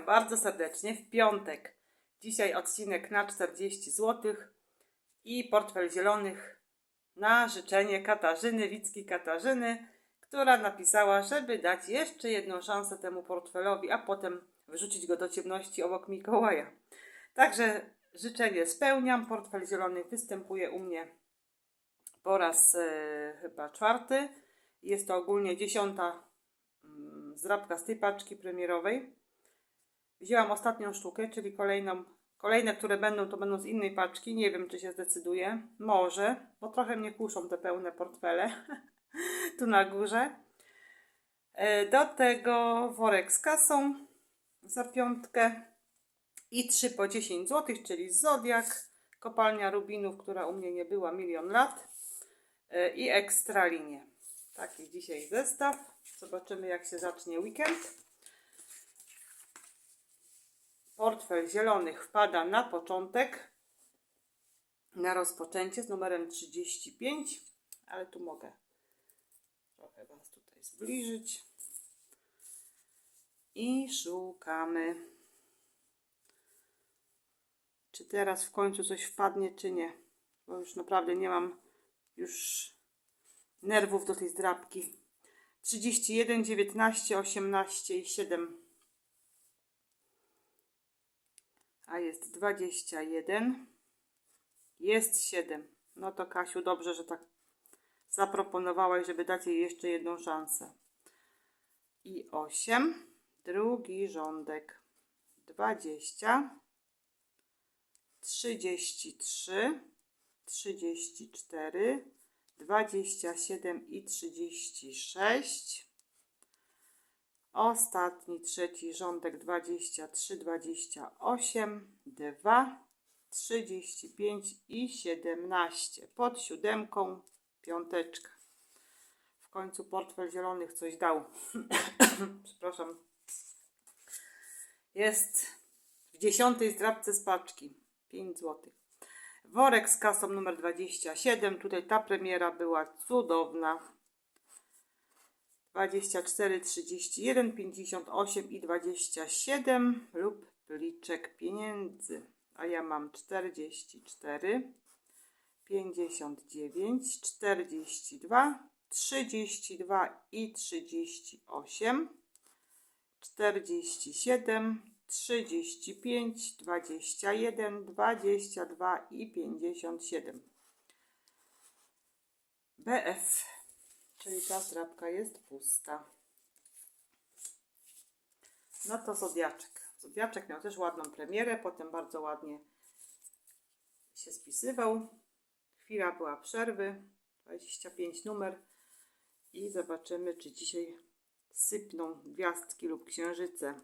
Bardzo serdecznie w piątek. Dzisiaj odcinek na 40 zł i portfel zielonych na życzenie Katarzyny, Wicki Katarzyny, która napisała, żeby dać jeszcze jedną szansę temu portfelowi, a potem wrzucić go do ciemności obok Mikołaja. Także życzenie spełniam. Portfel zielonych występuje u mnie po raz e, chyba czwarty. Jest to ogólnie dziesiąta mm, zdrabka z tej paczki premierowej. Wzięłam ostatnią sztukę, czyli kolejną, kolejne, które będą, to będą z innej paczki. Nie wiem, czy się zdecyduję. Może, bo trochę mnie kuszą te pełne portfele tu na górze. E, Do tego worek z kasą za piątkę i trzy po 10 zł, czyli Zodiak, kopalnia rubinów, która u mnie nie była milion lat e, i ekstra linie. Taki dzisiaj zestaw. Zobaczymy, jak się zacznie weekend. Portfel zielonych wpada na początek, na rozpoczęcie z numerem 35, ale tu mogę trochę Was tutaj zbliżyć. I szukamy. Czy teraz w końcu coś wpadnie, czy nie? Bo już naprawdę nie mam już nerwów do tej zdrabki. 31, 19, 18 i 7. A jest 21. Jest 7. No to Kasiu, dobrze, że tak zaproponowałaś, żeby dać jej jeszcze jedną szansę. I 8. Drugi rządek. 20. 33. 34. 27 i 36. Ostatni, trzeci rządek 23, 28, 2, 35 i 17. Pod siódemką piąteczka. W końcu portfel zielonych coś dał. Przepraszam. Jest w dziesiątej zdrabce z paczki. 5 zł. Worek z kasą numer 27. Tutaj ta premiera była cudowna. 24, 31, 58 i 27 lub pliczek pieniędzy. A ja mam 44, 59, 42, 32 i 38, 47, 35, 21, 22 i 57. BF, czyli ta zdrabka jest pusta. No to Zodiaczek. Zodiaczek miał też ładną premierę, potem bardzo ładnie się spisywał. Chwila była przerwy, 25 numer i zobaczymy, czy dzisiaj sypną gwiazdki lub księżyce.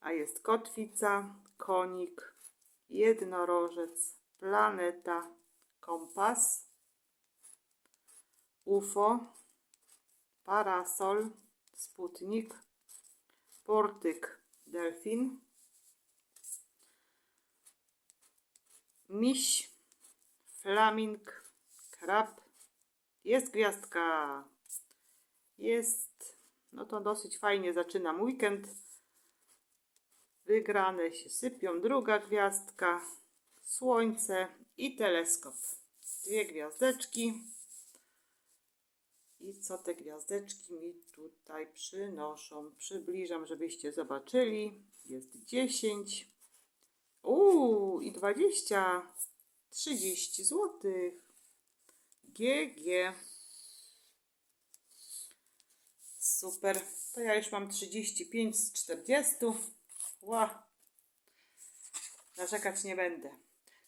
A jest kotwica, konik, jednorożec, planeta, kompas, UFO, parasol, sputnik, portyk, delfin, miś, flaming, krab. Jest gwiazdka. Jest. No to dosyć fajnie zaczynam weekend. Wygrane się sypią. Druga gwiazdka, słońce i teleskop. Dwie gwiazdeczki. I co te gwiazdeczki mi tutaj przynoszą? Przybliżam, żebyście zobaczyli. Jest 10. Uuu, i 20. 30 zł. GG. Super. To ja już mam 35 z 40. Ła. Narzekać nie będę.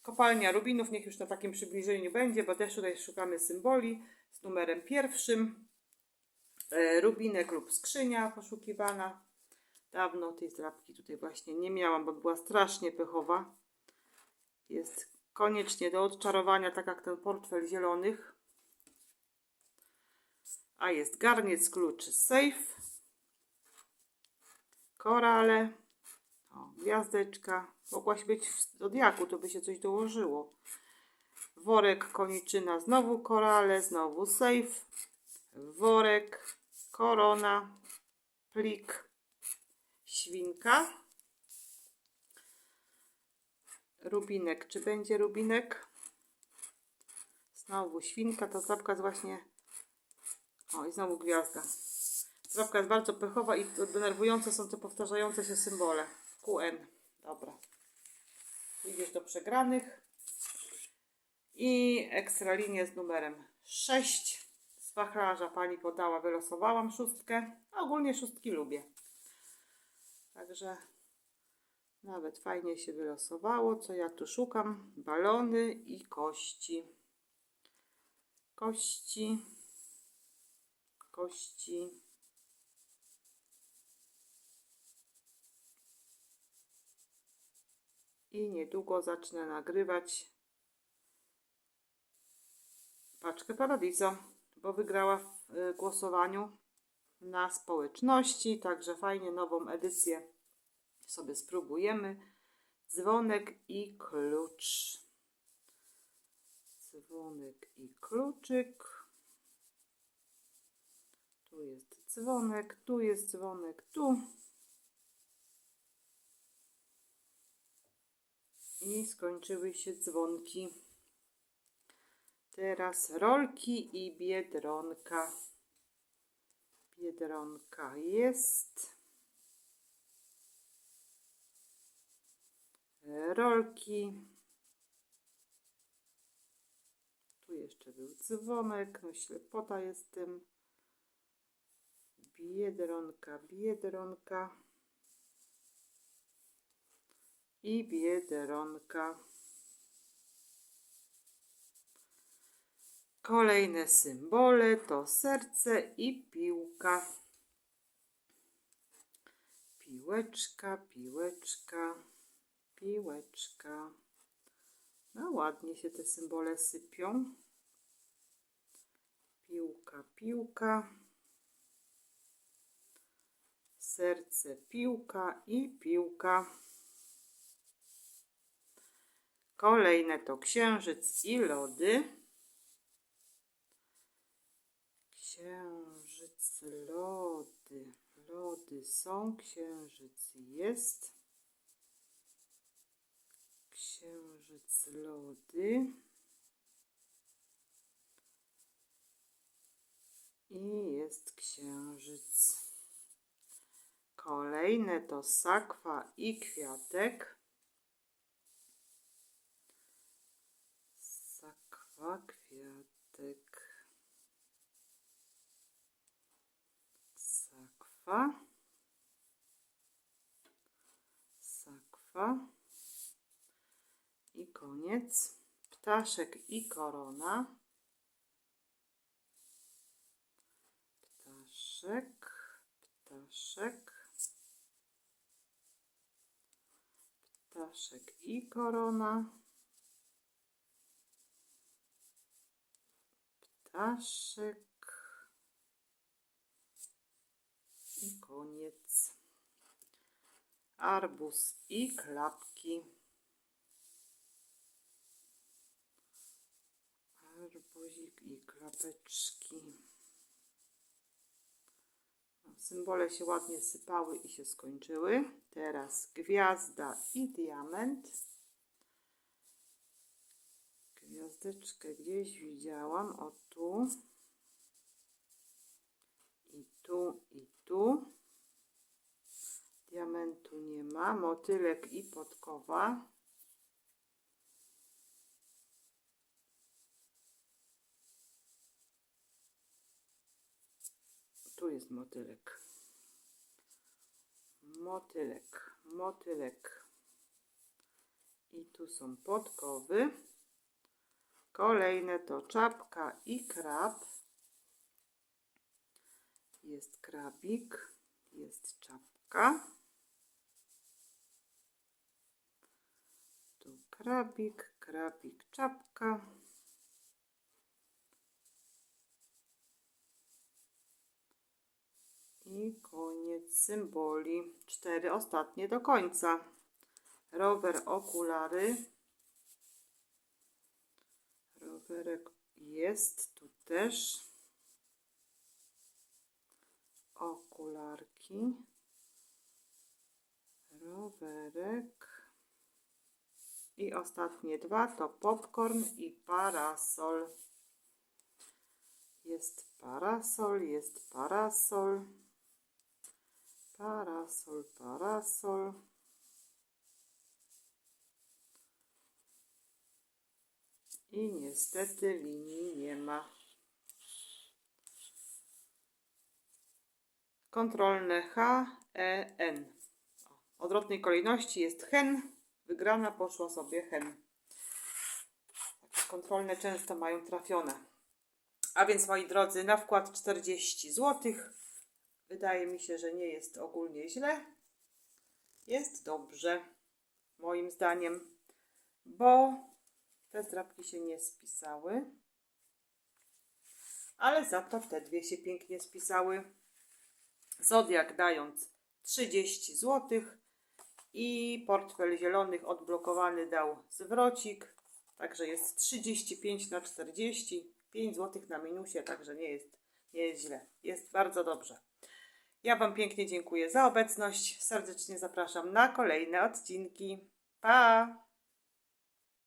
Kopalnia rubinów, niech już na takim przybliżeniu będzie, bo też tutaj szukamy symboli z numerem pierwszym. E, Rubinek lub skrzynia poszukiwana. Dawno tej zdrabki tutaj właśnie nie miałam, bo była strasznie pychowa. Jest koniecznie do odczarowania, tak jak ten portfel zielonych. A jest garniec kluczy safe. Korale. O, gwiazdeczka. Mogłaś być w zodiaku, to by się coś dołożyło. Worek, koniczyna, znowu korale, znowu safe. Worek, korona, plik, świnka, Rubinek. Czy będzie rubinek? Znowu świnka. Ta zapka jest właśnie... O, i znowu gwiazda. Zapka jest bardzo pechowa i denerwujące są te powtarzające się symbole. QN. Dobra. Idziesz do przegranych. I ekstralinię z numerem 6. Z wachlarza pani podała, wylosowałam szóstkę. Ogólnie szóstki lubię. Także nawet fajnie się wylosowało. Co ja tu szukam? Balony i kości. Kości. Kości. I niedługo zacznę nagrywać paczkę Paradiso, bo wygrała w y, głosowaniu na społeczności, także fajnie nową edycję sobie spróbujemy. Dzwonek i klucz. Dzwonek i kluczyk. Tu jest dzwonek, tu jest dzwonek, tu. I skończyły się dzwonki. Teraz rolki i biedronka. Biedronka jest. Rolki. Tu jeszcze był dzwonek. No ślepota jest tym. Biedronka, biedronka. I biedronka. Kolejne symbole to serce i piłka. Piłeczka, piłeczka, piłeczka. No ładnie się te symbole sypią. Piłka, piłka. Serce, piłka i piłka. Kolejne to księżyc i lody. Księżyc, lody. Lody są, księżyc jest. Księżyc, lody. I jest księżyc. Kolejne to sakwa i kwiatek. Sakwa, kwiatek. Sakwa, sakwa i koniec. Ptaszek i korona. Ptaszek, ptaszek, ptaszek i korona. Ptaszek i koniec. Arbuz i klapki. Arbuzik i klapeczki. No, symbole się ładnie sypały i się skończyły. Teraz gwiazda i diament. Gwiazdeczkę gdzieś widziałam. O tu. I tu, i tu. Diamentu nie ma. Motylek i podkowa. Tu jest motylek. Motylek, motylek. I tu są podkowy. Kolejne to czapka i krab. Jest krabik, jest czapka. Tu krabik, krabik, czapka. I koniec symboli. Cztery ostatnie do końca. Rower, okulary. Rowerek jest tu też okularki, rowerek, I ostatnie dwa to popcorn i parasol. Jest parasol, jest parasol. Parasol, parasol. I niestety linii nie ma. Kontrolne H, E, N. W odwrotnej kolejności jest hen. Wygrana poszła sobie hen. Takie kontrolne często mają trafione. A więc moi drodzy, na wkład 40 zł. Wydaje mi się, że nie jest ogólnie źle. Jest dobrze, moim zdaniem, bo te zdrabki się nie spisały. Ale za to te dwie się pięknie spisały. Zodiak dając 30 zł i portfel zielonych odblokowany dał zwrocik. Także jest 35 na 40, 5 zł na minusie, także nie jest, nie jest źle. Jest bardzo dobrze. Ja Wam pięknie dziękuję za obecność. Serdecznie zapraszam na kolejne odcinki. Pa!